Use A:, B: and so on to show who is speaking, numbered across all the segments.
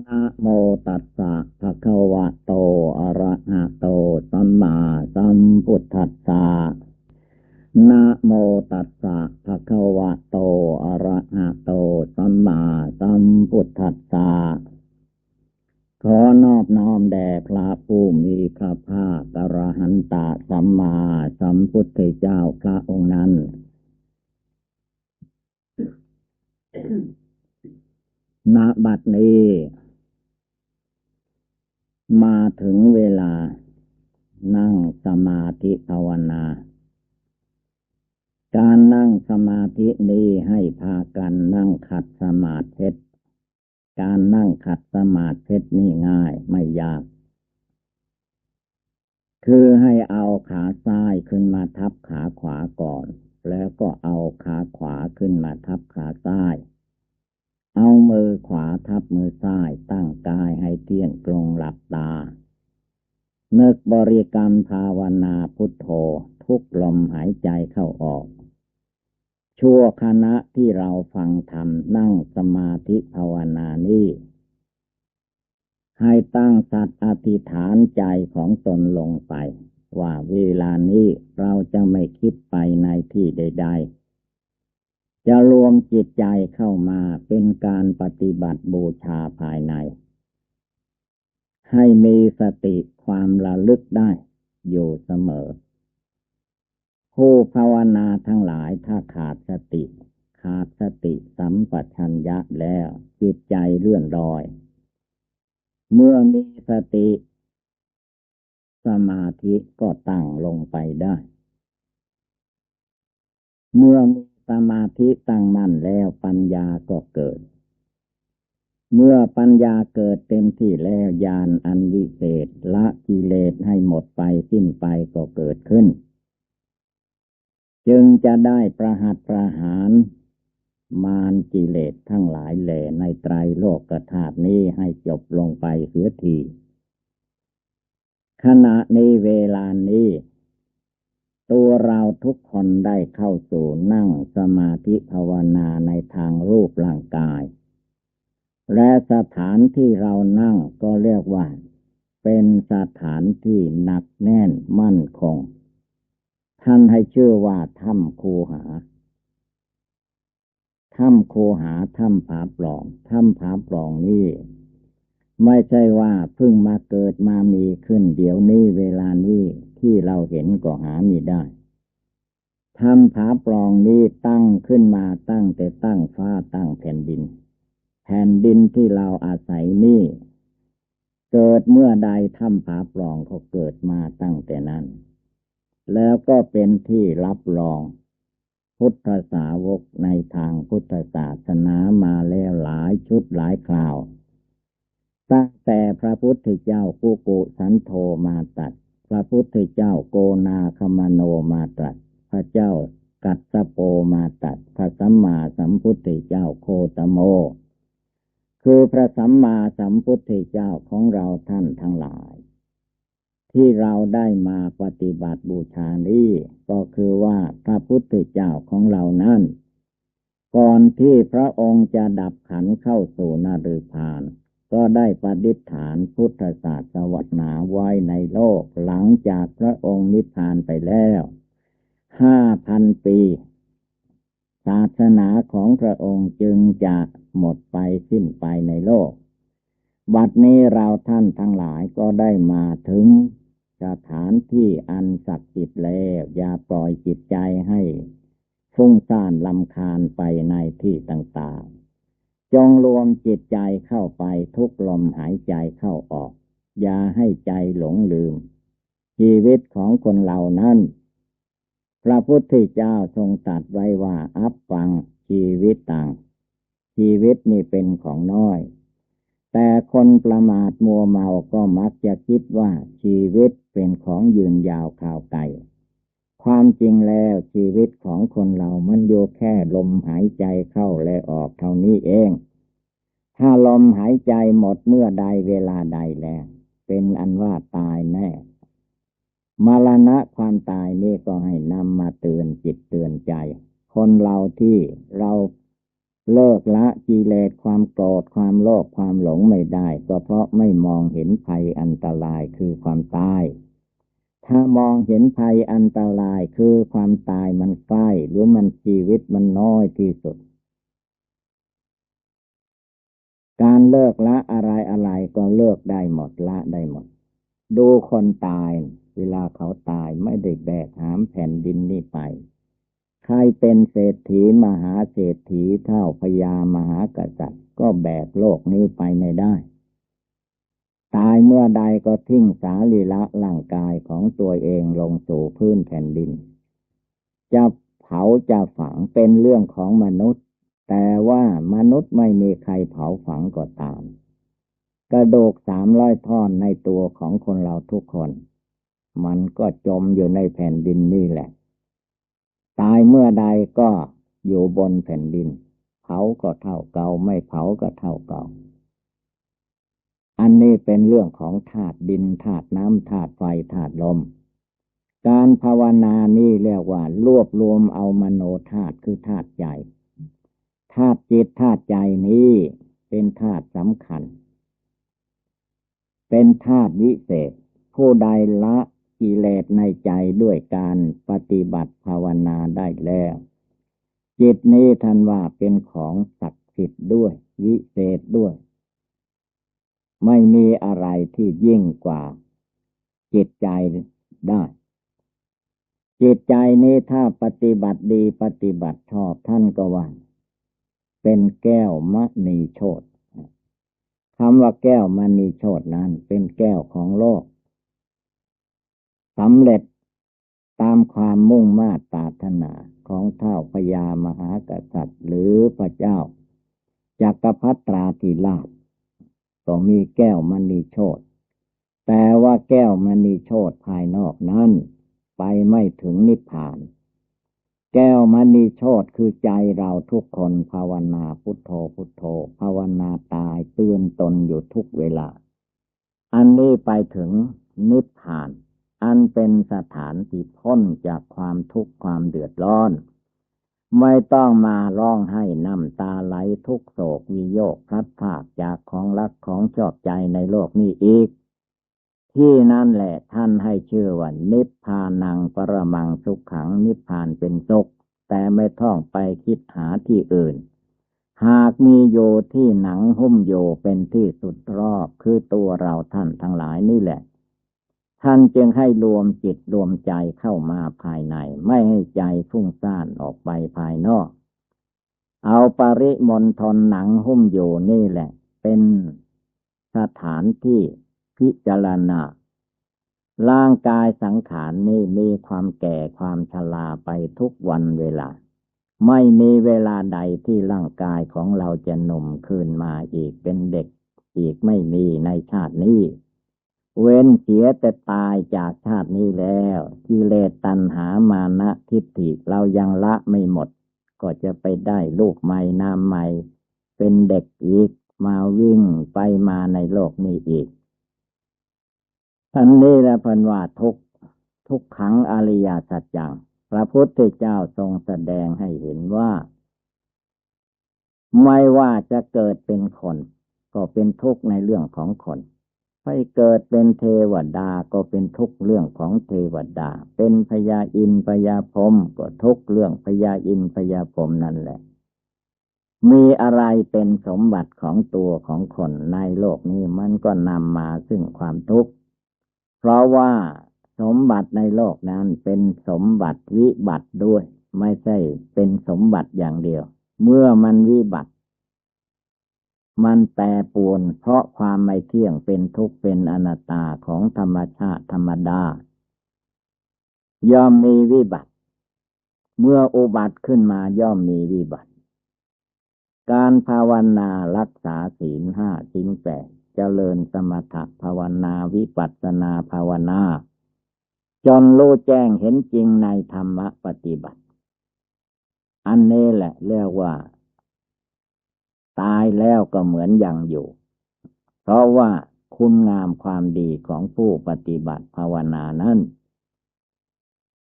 A: นะโมตัสสะภะคะวะโต อะระหะโต สัมมาสัมพุทธัสสะนะโมตัสสะภะคะวะโต อะระหะโต สัมมาสัมพุทธัสสะขอนอบน้อมแด่พระผู้มีพระภาคกระหันตะสัมมาสัมพุทธเจ้าพระองค์นั้นณบัดนี้ มาถึงเวลา นั่งสมาธิภาวนา การนั่งสมาธินี้ให้พากันนั่งขัดสมาธิการนั่งขัดสมาธินี่ง่ายไม่ยาก คือให้เอาขาซ้ายขึ้นมาทับขาขวาก่อน แล้วก็เอาขาขวาขึ้นมาทับขาซ้าย เอามือขวาทับมือซ้ายตั้งกายให้เที่ยงตรงหลับตาเนึกบริกรรมภาวนาพุทโธทุกลมหายใจเข้าออก ชั่วคณะที่เราฟังธรรมนั่งสมาธิภาวนานี้ ให้ตั้งสัตว์อธิษฐานใจของตนลงไป ว่าเวลานี้เราจะไม่คิดไปในที่ใด ๆ จะรวมจิตใจเข้ามาเป็นการปฏิบัติบูชาภายใน ให้มีสติความระลึกได้อยู่เสมอ ผู้ภาวนาทั้งหลายถ้าขาดสติ ขาดสติสัมปชัญญะแล้วจิตใจเลื่อนลอย เมื่อมีสติ สมาธิก็ตั้งลงไปได้ เมื่อมี สมาธิตั้งมั่นแล้วปัญญาก็เกิด เมื่อปัญญาเกิดเต็มที่แล้วญาณอันวิเศษละกิเลสให้หมดไปสิ้นไปก็เกิดขึ้น จึงจะได้ประหัตประหาร มารกิเลสทั้งหลายแหล่ในไตรโลกธาตุนี้ให้จบลงไปเสียทีขณะนี้เวลานี้ ตัวเราทุกคนได้เข้าสู่นั่งสมาธิภาวนาในทางรูปร่างกาย และสถานที่เรานั่งก็เรียกว่า เป็นสถานที่หนักแน่นมั่นคง ท่านให้ชื่อว่าถ้ำคูหาถ้ำคูหาถ้ำผาปล่องถ้ำผาปล่องนี่ไม่ใช่ว่าเพิ่งมาเกิดมามีขึ้นเดี๋ยวนี้เวลานี้ ที่เราเห็นก็หามีได้ถ้ำผาปล่องนี้ตั้งขึ้นมาตั้งแต่ตั้งฟ้าตั้งแผ่นดิน แผ่นดินที่เราอาศัยนี่เกิดเมื่อใดถ้ำผาปล่องเขาเกิดมาตั้งแต่นั้น แล้วก็เป็นที่รับรอง พุทธสาวกในทางพุทธศาสนามาแล้วหลายชุดหลายคราว ตั้งแต่พระพุทธเจ้ากุกุสันโธมาตัด ระพุทธเจ้าโกนาคมโนมาตรัส พระเจ้ากัตสโปมาตัดพระสัมมาสัมพุทธเจ้าโคตโม คือพระสัมมาสัมพุทธเจ้าของเราท่านทั้งหลาย ที่เราได้มาปฏิบัติบูชานี้ก็คือว่าพระพุทธเจ้าของเรานั้น ก่อนที่พระองค์จะดับขันเข้าสู่นาฤพาน ก็ได้ปฏิฐานพุทธศาสวนาไว้ในโลกหลังจากพระองค์นิพพานไปแล้วห้าพันปี ศาสนาของพระองค์จึงจะหมดไปสิ้นไปในโลก บัดนี้เราท่านทั้งหลายก็ได้มาถึงสถานที่อันศักดิ์สิทธิ์แล้วอย่าปล่อยจิตใจให้ฟุ้งซ่านลำคาญไปในที่ต่างๆ จงรวมจิตใจเข้าไปทุกลมหายใจเข้าออก อย่าให้ใจหลงลืม ชีวิตของคนเหล่านั้น พระพุทธเจ้าทรงตัดไว้ว่าอับฟังชีวิตต่าง ชีวิตนี่เป็นของน้อย แต่คนประมาทมัวเมาก็มักจะคิดว่าชีวิตเป็นของยืนยาวข่าวไกล ความจริงแล้วชีวิตของคนเรามันอยู่แค่ลมหายใจเข้าและออกเท่านี้เอง ถ้าลมหายใจหมดเมื่อใดเวลาใดแล้ว เป็นอันว่าตายแน่มรณะความตายนี่ก็ให้นำมาเตือนจิตเตือนใจ คนเราที่เราเลิกละกิเลสความโกรธความโลภความหลงไม่ได้ ก็เพราะไม่มองเห็นภัยอันตรายคือความตาย ถ้ามองเห็นภัยอันตรายคือความตายมันใกล้หรือมันชีวิตมันน้อยที่สุด การเลิกละอะไรอะไรก็เลิกได้หมดละได้หมด ดูคนตาย เวลาเขาตายไม่ได้แบกหามแผ่นดินนี่ไป ใครเป็นเศรษฐีมหาเศรษฐีเท่าพญามหากษัตริย์ ก็แบกโลกนี้ไปไม่ได้ ตายเมื่อใดก็ทิ้งสาลีละร่างกายของตัวเองลงสู่พื้นแผ่นดิน จะเผาจะฝังเป็นเรื่องของมนุษย์ แต่ว่ามนุษย์ไม่มีใครเผาฝังก็ตาม กระดูกสามร้อยท่อนในตัวของคนเราทุกคน มันก็จมอยู่ในแผ่นดินนี่แหละ ตายเมื่อใดก็อยู่บนแผ่นดิน เผาก็เท่าเก่าไม่เผาก็เท่าเก่า อันนี้เป็นเรื่องของธาตุดินธาตุน้ำธาตุไฟธาตุลม การภาวนานี่เรียกว่ารวบรวมเอามโนธาตุคือธาตุใจธาตุจิตธาตุใจนี้เป็นธาตุสำคัญ เป็นธาตุวิเศษ ผู้ใดละกิเลสในใจด้วยการปฏิบัติภาวนาได้แล้ว จิตนี้ท่านว่าเป็นของศักดิ์สิทธิ์ด้วย วิเศษด้วย ไม่มีอะไรที่ยิ่งกว่า จิตใจได้ จิตใจนี้ถ้าปฏิบัติดีปฏิบัติชอบท่านก็ว่า เป็นแก้วมณีโชตคำว่าแก้วมณีโชตนั้น เป็นแก้วของโลกสำเร็จตามความมุ่งมาตปรารถนาของเท่าพญามหากษัตริย์ หรือพระเจ้าจักรพรรตราธิราช ก็มีแก้วมณีโชตแต่ว่าแก้วมณีโชตภายนอกนั้น ไปไม่ถึงนิพพาน แก้วมณีโชตคือใจเราทุกคนภาวนาพุทโธพุทโธ ภาวนาตายเตือนตนอยู่ทุกเวลา อันนี้ไปถึงนิพพาน อันเป็นสถานที่พ้นจากความทุกข์ความเดือดร้อน ไม่ต้องมาร้องให้น้ำตาไหลทุกโศกวิโยกพลัดพากจากของรักของชอบใจในโลกนี้อีก ที่นั่นแหละท่านให้ชื่อว่านิพพานังปรมังสุขขังนิพพานเป็นสุขแต่ไม่ท่องไปคิดหาที่อื่น หากมีโยที่หนังหุ้มโยเป็นที่สุดรอบคือตัวเราท่านทั้งหลายนี่แหละ ท่านจึงให้รวมจิตรวมใจเข้ามาภายใน ไม่ให้ใจฟุ้งซ่านออกไปภายนอก เอาปริมณฑลหนังหุ้มอยู่นี่แหละ เป็นสถานที่พิจารณาร่างกายสังขารนี่มีความแก่ความชราไปทุกวันเวลา ไม่มีเวลาใดที่ร่างกายของเราจะหนุ่มคืนมาอีกเป็นเด็ก อีกไม่มีในชาตินี้ เว้นเสียแต่ตายจากชาตินี้แล้วกิเลสตัณหามานะทิฏฐิเรายังละไม่หมด ก็จะไปได้ลูกใหม่นามใหม่ เป็นเด็กอีกมาวิ่งไปมาในโลกนี้อีกอันนี้และพันว่าทุกทุกขังอริยสัจจัง พระพุทธเจ้าทรงแสดงให้เห็นว่า ไม่ว่าจะเกิดเป็นคน ก็เป็นทุกข์ในเรื่องของคน ให้เกิดเป็นเทวดาก็เป็นทุกเรื่องของเทวดา เป็นพญาอินพญาพรมก็ทุกเรื่องพญาอินพญาพรมนั่นแหละ มีอะไรเป็นสมบัติของตัวของคนในโลกนี้มันก็นำมาซึ่งความทุกข์ เพราะว่าสมบัติในโลกนั้นเป็นสมบัติวิบัติด้วย ไม่ใช่เป็นสมบัติอย่างเดียว เมื่อมันวิบัติ มันแปรปวนเพราะความไม่เที่ยงเป็นทุกข์เป็นอนัตตาของธรรมชาติธรรมดา ย่อมมีวิบัติ เมื่ออุบัติขึ้นมาย่อมมีวิบัติ การภาวนารักษาศีลห้าศีลแปดเจริญสมถภาวนาวิปัสนาภาวนา จนรู้แจ้งเห็นจริงในธรรมปฏิบัติ อันนี้แหละเรียกว่า ตายแล้วก็เหมือนยังอยู่ เพราะว่าคุณงามความดีของผู้ปฏิบัติภาวนานั้น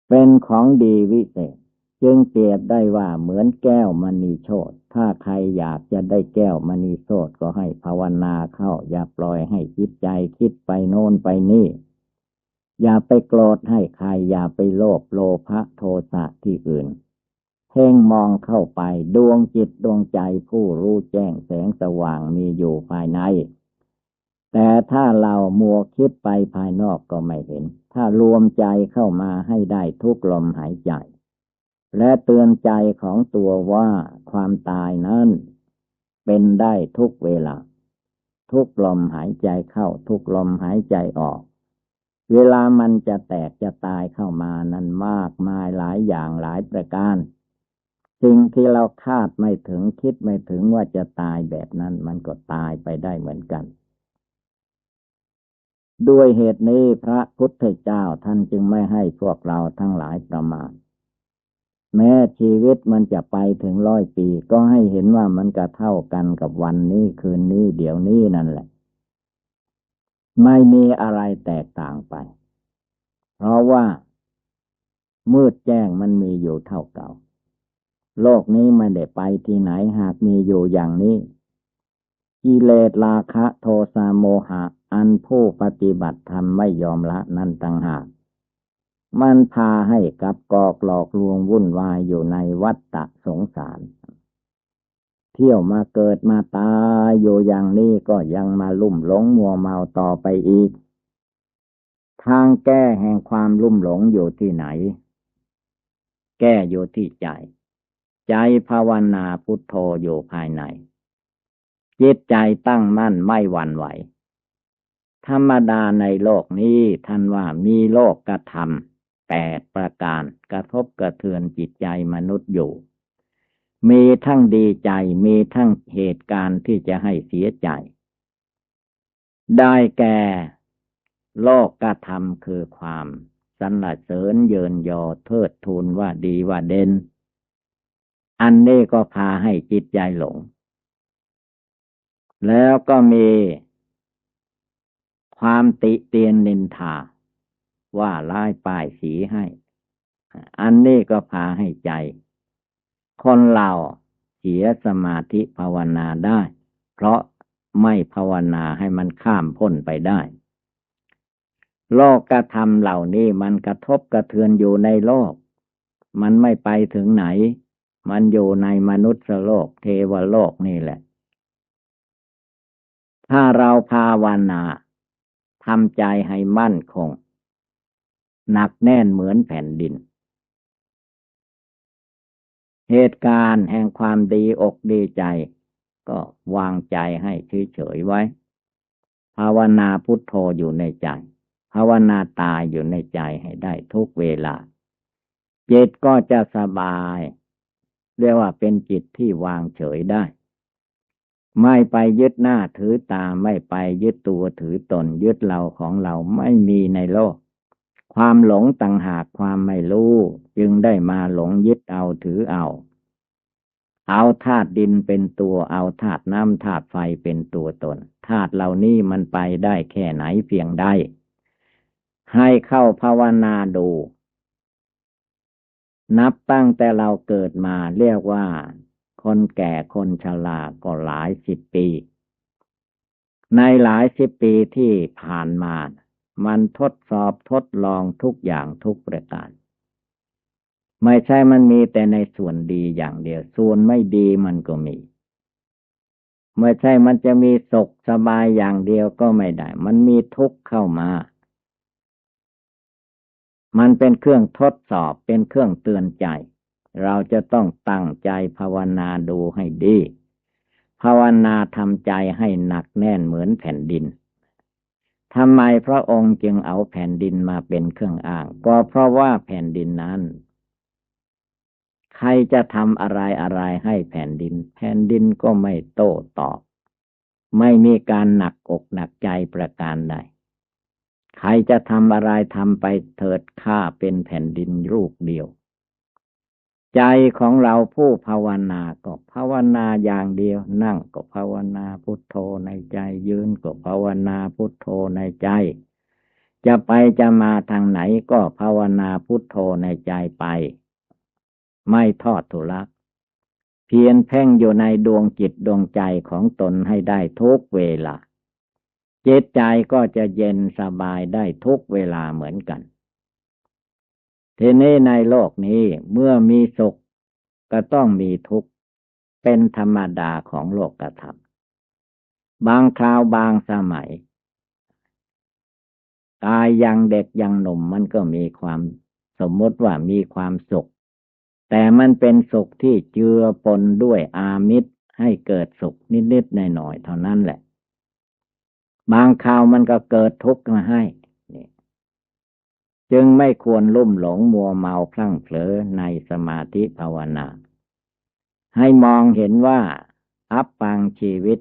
A: เป็นของดีวิเศษ จึงเปรียบได้ว่าเหมือนแก้วมณีโชตถ้าใครอยากจะได้แก้วมณีโชตก็ให้ภาวนาเข้า อย่าปล่อยให้จิตใจคิดไปโน่นไปนี่ อย่าไปโกรธให้ใคร อย่าไปโลภโลภะโทสะที่อื่น พ่งมองเข้าไปดวงจิตดวงใจผู้รู้แจ้งแสงสว่างมีอยู่ภายใน แต่ถ้าเรามัวคิดไปภายนอกก็ไม่เห็น ถ้ารวมใจเข้ามาให้ได้ทุกลมหายใจ และเตือนใจของตัวว่าความตายนั้นเป็นได้ทุกเวลา ทุกลมหายใจเข้า ทุกลมหายใจออก เวลามันจะแตกจะตายเข้ามานั้นมากมายหลายอย่างหลายประการ สิ่งที่เราคาดไม่ถึงคิดไม่ถึงว่าจะตายแบบนั้น มันก็ตายไปได้เหมือนกัน ด้วยเหตุนี้พระพุทธเจ้าท่านจึงไม่ให้พวกเราทั้งหลายประมาทแม้ชีวิตมันจะไปถึงร้อยปี ก็ให้เห็นว่ามันก็เท่ากันกับวันนี้คืนนี้เดี๋ยวนี้นั่นแหละ ไม่มีอะไรแตกต่างไป เพราะว่า มืดแจ้งมันมีอยู่เท่าเก่า โลกนี้ไม่ได้ไปที่ไหนหากมีอยู่อย่างนี้กิเลสราคะโทสะโมหะ อันผู้ปฏิบัติธรรมไม่ยอมละนั่นต่างหาก มันพาให้กับกอกหลอกลวงวุ่นวายอยู่ในวัฏฏะสงสาร เที่ยวมาเกิดมาตายอยู่อย่างนี้ก็ยังมาลุ่มหลงมัวเมาต่อไปอีก ทางแก้แห่งความลุ่มหลงอยู่ที่ไหน แก้อยู่ที่ใจ ใจภาวนาพุทโธอยู่ภายใน จิตใจตั้งมั่นไม่หวั่นไหว ธรรมดาในโลกนี้ท่านว่ามีโลกกระทำแปดประการกระทบกระเทือนจิตใจมนุษย์อยู่ มีทั้งดีใจมีทั้งเหตุการณ์ที่จะให้เสียใจ ได้แก่โลกกระทำคือความสรรเสริญเยินยอเทิดทูนว่าดีว่าเด่น อันนี้ก็พาให้จิตใจหลง แล้วก็มีความติเตียนนินทา ว่าร้ายป้ายสีให้ อันนี้ก็พาให้ใจ คนเราเสียสมาธิภาวนาได้ เพราะไม่ภาวนาให้มันข้ามพ้นไปได้ โลกกระทำเหล่านี้มันกระทบกระเทือนอยู่ในโลก มันไม่ไปถึงไหน มันอยู่ในมนุษย์โลกเทวโลกนี่แหละ ถ้าเราภาวนาทำใจให้มั่นคง หนักแน่นเหมือนแผ่นดิน เหตุการณ์แห่งความดีอกดีใจ ก็วางใจให้เฉยๆไว้ ภาวนาพุทโธอยู่ในใจ ภาวนาตายอยู่ในใจให้ได้ทุกเวลาจิตก็จะสบาย เรียกว่าเป็นจิตที่วางเฉยได้ ไม่ไปยึดหน้าถือตาไม่ไปยึดตัวถือตน ยึดเราของเราไม่มีในโลก ความหลงต่างหากความไม่รู้ จึงได้มาหลงยึดเอาถือเอา เอาธาตุดินเป็นตัวเอาธาตุน้ำธาตุไฟเป็นตัวตนธาตุเหล่านี้มันไปได้แค่ไหนเพียงใดให้เข้าภาวนาดู นับตั้งแต่เราเกิดมาเรียกว่า คนแก่คนชราก็หลายสิบปี ในหลายสิบปีที่ผ่านมา มันทดสอบทดลองทุกอย่างทุกประการ ไม่ใช่มันมีแต่ในส่วนดีอย่างเดียว ส่วนไม่ดีมันก็มี ไม่ใช่มันจะมีสุขสบายอย่างเดียวก็ไม่ได้ มันมีทุกข์เข้ามา มันเป็นเครื่องทดสอบเป็นเครื่องเตือนใจ เราจะต้องตั้งใจภาวนาดูให้ดี ภาวนาทำใจให้หนักแน่นเหมือนแผ่นดินทำไมพระองค์จึงเอาแผ่นดินมาเป็นเครื่องอ้าง ก็เพราะว่าแผ่นดินนั้น ใครจะทำอะไรอะไรให้แผ่นดิน แผ่นดินก็ไม่โต้ตอบ ไม่มีการหนักอกหนักใจประการใด ใครจะทำอะไรทำไปเถิดข้าเป็นแผ่นดินรูปเดียว ใจของเราผู้ภาวนาก็ภาวนาอย่างเดียว นั่งก็ภาวนาพุทโธในใจ ยืนก็ภาวนาพุทโธในใจ จะไปจะมาทางไหนก็ภาวนาพุทโธในใจไป ไม่ทอดทุลักเพียนเพ่งอยู่ในดวงจิตดวงใจของตนให้ได้ทุกเวลา จิตใจก็จะเย็นสบายได้ทุกเวลาเหมือนกัน ทีนี้ในโลกนี้เมื่อมีสุขก็ต้องมีทุกข์ เป็นธรรมดาของโลกธรรมบางคราวบางสมัย กายยังเด็กยังหนุ่มมันก็มีความสมมติว่ามีความสุข แต่มันเป็นสุขที่เจือปนด้วยอามิตรให้เกิดสุขนิดๆหน่อยๆเท่านั้นแหละ บางคราวมันก็เกิดทุกข์มาให้จึงไม่ควรลุ่มหลงมัวเมาพลั่งเผลอในสมาธิภาวนา ให้มองเห็นว่า อัปปังชีวิต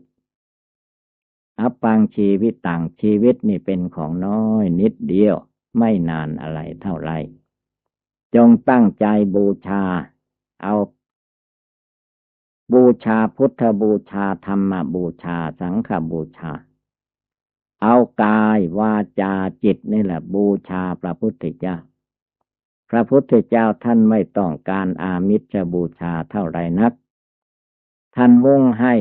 A: อัปปังชีวิตต่างชีวิตนี่เป็นของน้อยนิดเดียว ไม่นานอะไรเท่าไร จงตั้งใจบูชา เอา บูชาพุทธบูชาธรรมบูชาสังฆบูชา เอากายวาจาจิตนี่แหละบูชาพระพุทธเจ้า พระพุทธเจ้าท่านไม่ต้องการอามิตรบูชาเท่าไรนัก ท่านมุ่งให้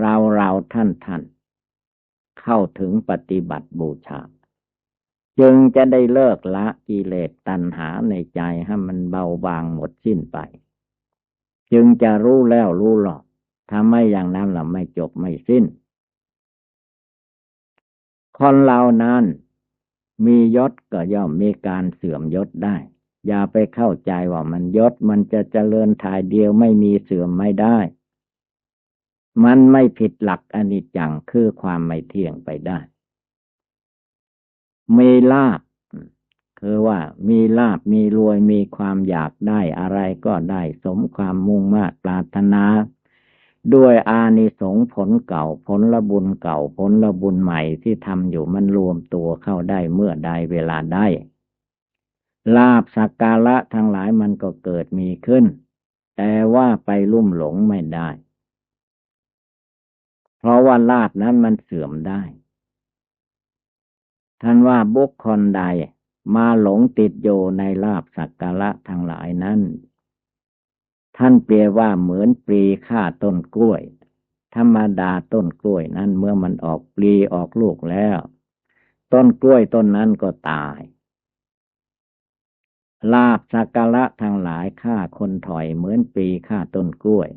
A: เราเราท่านท่านเข้าถึงปฏิบัติบูชา จึงจะได้เลิกละกิเลสตัณหาในใจให้มันเบาบางหมดสิ้นไป จึงจะรู้แล้วรู้หรอกถ้าไม่อย่างนั้นเราไม่จบไม่สิ้น คนเรานั้น มียศก็ย่อมมีการเสื่อมยศได้ อย่าไปเข้าใจว่ามันยศมันจะเจริญถ่ายเดียวไม่มีเสื่อมไม่ได้ มันไม่ผิดหลักอนิจจังคือความไม่เที่ยงไปได้ มีลาบคือว่ามีลาบมีรวยมีความอยากได้อะไรก็ได้สมความมุ่งมา่ปรารถนา ด้วยอานิสงผลเก่าผลละบุญเก่าผลละบุญใหม่ที่ทำอยู่มันรวมตัวเข้าได้เมื่อใดเวลาได้ ลาบสักการะทั้งหลายมันก็เกิดมีขึ้น แต่ว่าไปลุ่มหลงไม่ได้ เพราะว่าลาบนั้นมันเสื่อมได้ ท่านว่าบุคคลใดมาหลงติดโยในลาบสักการะทั้งหลายนั้น ท่านเปรียว่าเหมือนปลีฆ่าต้นกล้วย ธรรมดาต้นกล้วยนั้นเมื่อมันออกปลีออกลูกแล้ว ต้นกล้วยต้นนั้นก็ตายลาบสักการะทางหลายฆ่าคนถอยเหมือนปีฆ่าต้นกล้วย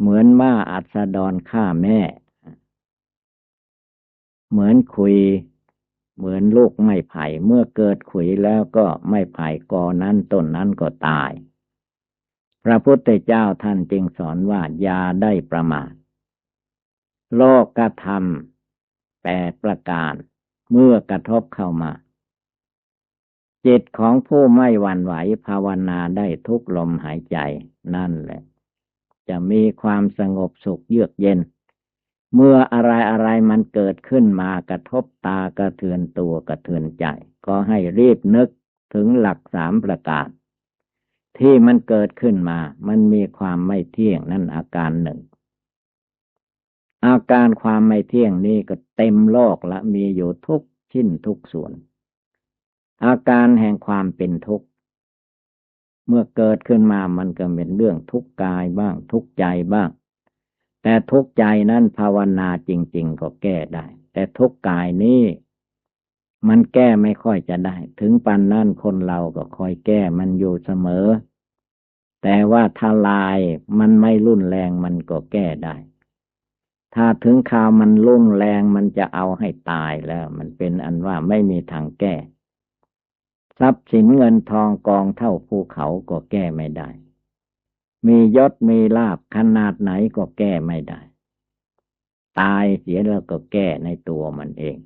A: เหมือนม้าอัศดรฆ่าแม่ เหมือนคุย เหมือนลูกไม้ไผ่เมื่อเกิดขุยแล้วก็ไม่ไผ่กอนั้นต้นนั้นก็ตาย พระพุทธเจ้าท่านจึงสอนว่าอย่าได้ประมาท โลกกระทำแปดประการ เมื่อกระทบเข้ามา จิตของผู้ไม่หวั่นไหวภาวนาได้ทุกลมหายใจนั่นแหละ จะมีความสงบสุขเยือกเย็น เมื่ออะไรอะไรมันเกิดขึ้นมากระทบตากระเทือนตัวกระเทือนใจ ก็ให้รีบนึกถึงหลักสามประการ ที่มันเกิดขึ้นมา มันมีความไม่เที่ยงนั่นอาการหนึ่ง อาการความไม่เที่ยงนี้ก็เต็มโลกละมีอยู่ทุกชิ้นทุกส่วน อาการแห่งความเป็นทุกข์ เมื่อเกิดขึ้นมามันก็เป็นเรื่องทุกข์กายบ้างทุกข์ใจบ้าง แต่ทุกข์ใจนั้นภาวนาจริง ๆ ก็แก้ได้ แต่ทุกข์กายนี้มันแก้ไม่ค่อยจะได้ ถึงปันนั่นคนเราก็คอยแก้มันอยู่เสมอ แต่ว่าถ้าลายมันไม่รุนแรงมันก็แก้ได้ ถ้าถึงข่าวมันรุนแรงมันจะเอาให้ตายแล้ว มันเป็นอันว่าไม่มีทางแก้ ทรัพย์สินเงินทองกองเท่าภูเขาก็แก้ไม่ได้ มียศมีลาบขนาดไหนก็แก้ไม่ได้ ตายเสียแล้วก็แก้ในตัวมันเอง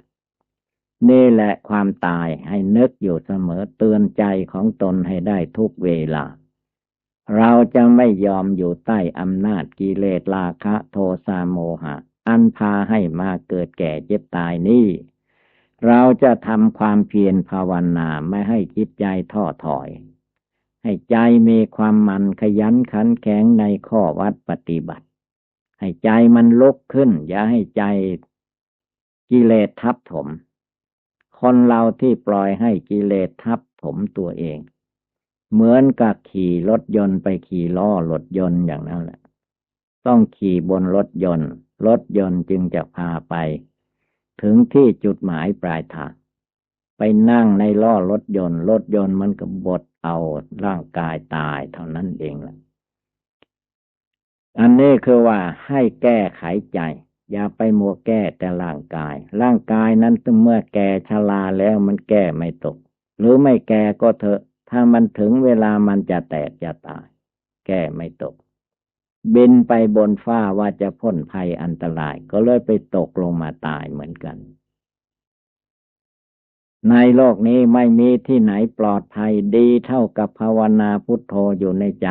A: นี่แหละความตายให้นึกอยู่เสมอเตือนใจของตนให้ได้ทุกเวลา เราจะไม่ยอมอยู่ใต้อำนาจกิเลสราคะโทสะโมหะ อันพาให้มาเกิดแก่เจ็บตายนี่เราจะทำความเพียรภาวนาไม่ให้จิตใจท้อถอย ให้ใจมีความมันขยันขันแข็งในข้อวัดปฏิบัติ ให้ใจมันลุกขึ้น อย่าให้ใจกิเลสทับถม คนเราที่ปล่อยให้กิเลสทับถมตัวเอง เหมือนกับขี่รถยนต์ไปขี่ล้อรถยนต์อย่างนั้นแหละ ต้องขี่บนรถยนต์ รถยนต์จึงจะพาไป ถึงที่จุดหมายปลายทาง ไปนั่งในล้อรถยนต์ รถยนต์มันก็บดเอาร่างกายตายเท่านั้นเองแหละอันนี้คือว่าให้แก้ไขใจ อย่าไปมัวแก้แต่ร่างกาย ร่างกายนั้นเมื่อแก่ชราแล้วมันแก้ไม่ตก หรือไม่แก่ก็เถอะ ถ้ามันถึงเวลามันจะแตกจะตาย แก้ไม่ตก บินไปบนฟ้าว่าจะพ้นภัยอันตราย ก็เลยไปตกลงมาตายเหมือนกัน ในโลกนี้ไม่มีที่ไหนปลอดภัยดีเท่ากับภาวนาพุทโธอยู่ในใจ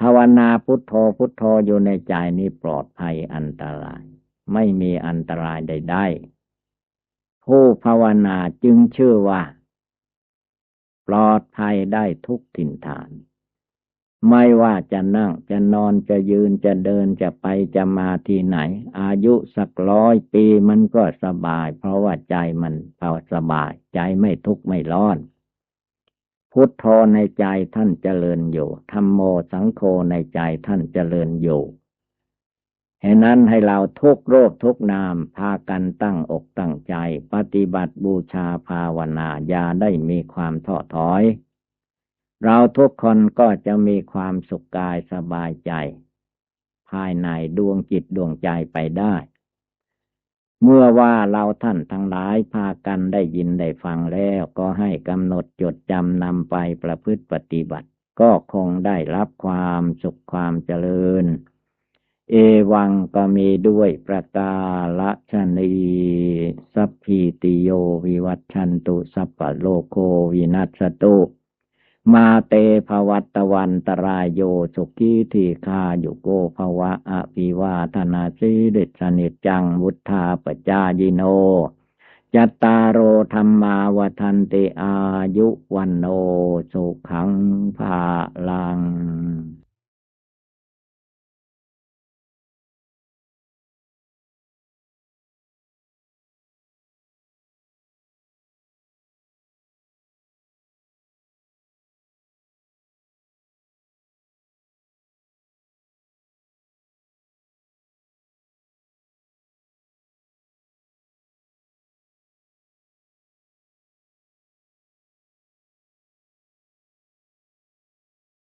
A: ภาวนาพุทโธพุทโธอยู่ในใจนี้ปลอดภัยอันตราย ไม่มีอันตรายใด ๆ ผู้ภาวนาจึงชื่อว่า ปลอดภัยได้ทุกถิ่นฐาน ไม่ว่าจะนั่งจะนอนจะยืนจะเดินจะไปจะมาที่ไหน อายุสักร้อยปีมันก็สบาย เพราะว่าใจมันเาสบาย ใจไม่ทุกข์ไม่ร้อน พุทโธในใจท่านเจริญอยู่ธรรมโมสังโฆในใจท่านเจริญอยู่ ฉะนั้นให้เราทุกโรคทุกนามพากันตั้งอกตั้งใจ ปฏิบัติบูชาภาวนาอย่าได้มีความท้อถอย เราทุกคนก็จะมีความสุขกายสบายใจ ภายในดวงจิตดวงใจไปได้ เมื่อว่าเราท่านทั้งหลายพากันได้ยินได้ฟังแล้วก็ให้กำหนดจดจำนำไปประพฤติปฏิบัติ ก็คงได้รับความสุขความเจริญ เอวังก็มีด้วยประกาละชนีสัพพิติโยวิวัตชันตุสัพพโลโควินัสตุมาเตภวัตวันตรายโยสุขีทีคาอยู่โกภวะอภิวาธนาสิริสนิจังวุธาปจายิโนจัตตารโอธรรมาวทันติอายุวันโนสุขังภาลัง